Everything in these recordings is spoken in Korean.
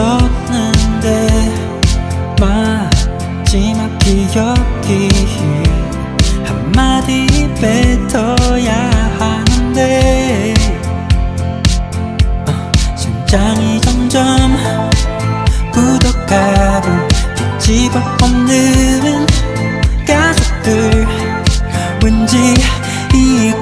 있었는데 마지막 기억이 한마디 뱉어야 하는데. 어, 심장이 점점 굳어가고 뒤집어 엎는 가족들. 왠지 이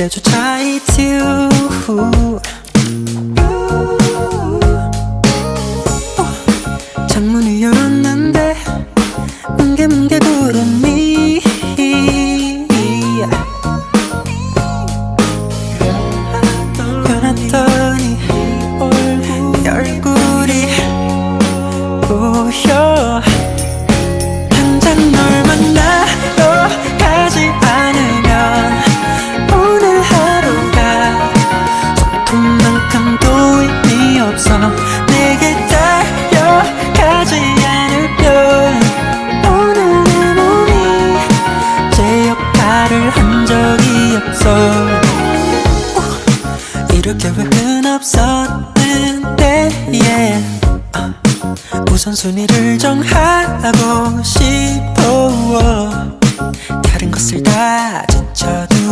그때조차 it's you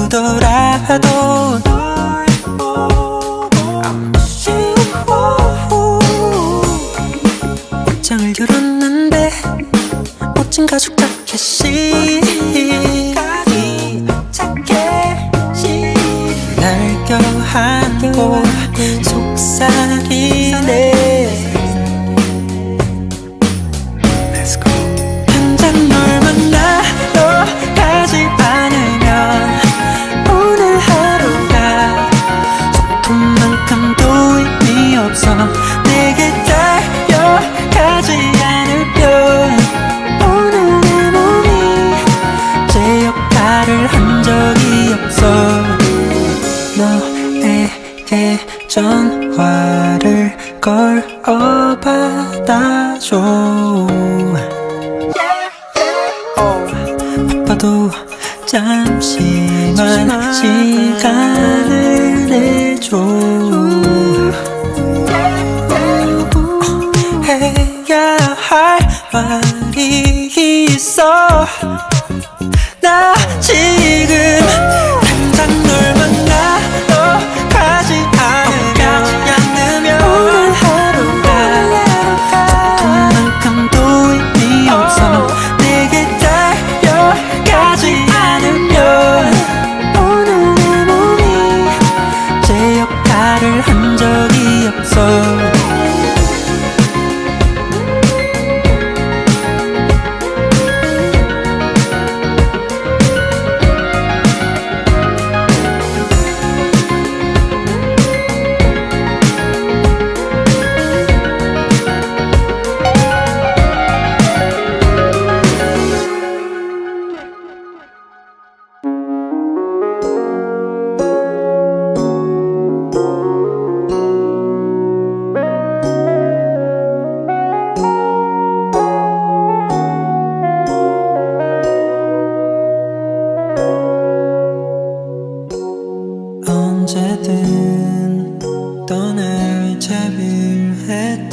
돌아도 나도 잠시만, 잠시만 시간을 내줘 해야 할 말.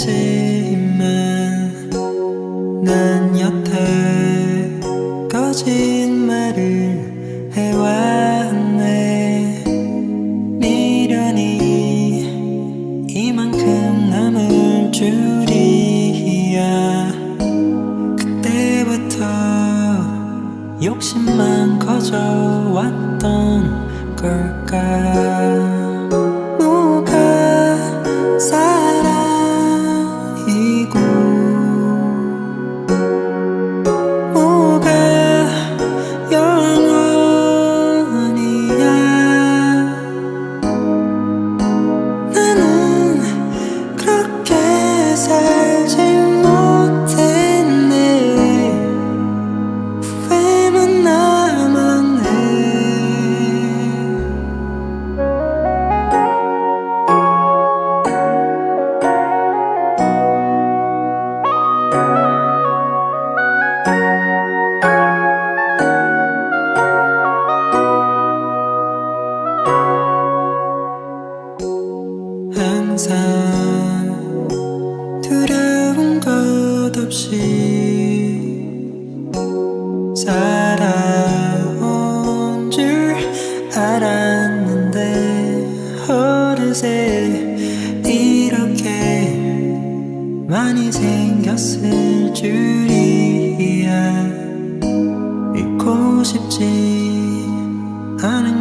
say 그릇에 이렇게 많이 생겼을 줄이야. 잊고 싶지 않은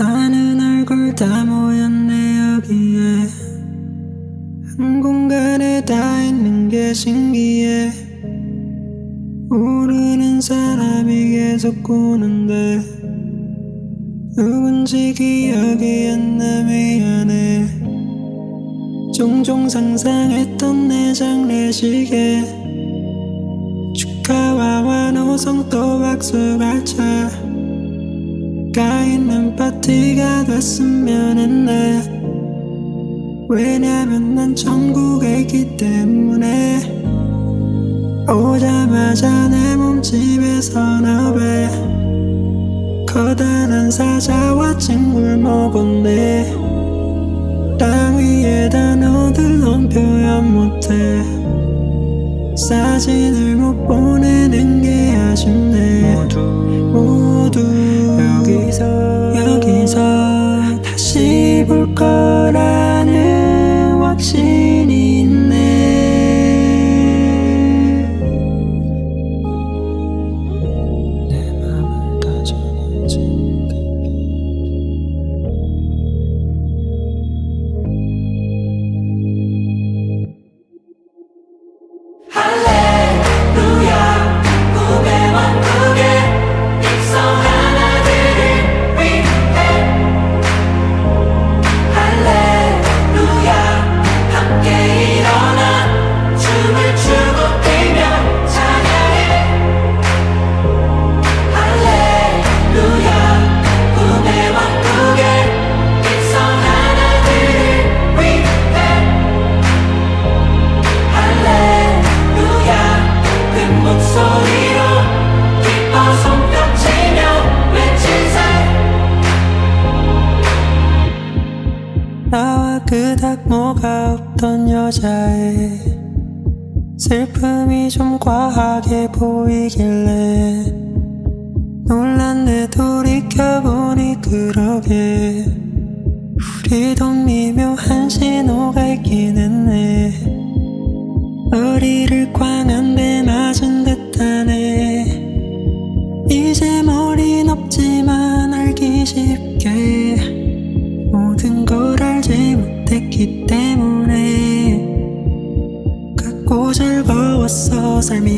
아는 얼굴 다 모였네 여기에. 한 공간에 다 있는 게 신기해. 모르는 사람이 계속 꾸는데. 누군지 기억이 안 나 미안해. 종종 상상했던 내 장례식에. 축하와 환호성 또 박수가 차. 가 있는 파티가 됐으면 했네. 왜냐면 난 천국에 있기 때문에. 오자마자 내 몸집에서 나배 커다란 사자와 친구를 먹었네. 땅 위에다 너들 넌 표현 못해. 사진을 못 보내는 게 아쉽네. 모두 여기서 여기서 다시 볼 거라 우리도 미묘한 신호가 있긴 했네 머리를 광한데 맞은 듯하네. 이제 머린 없지만 알기 쉽게 모든 걸 알지 못했기 때문에 갖고 즐거웠어 삶이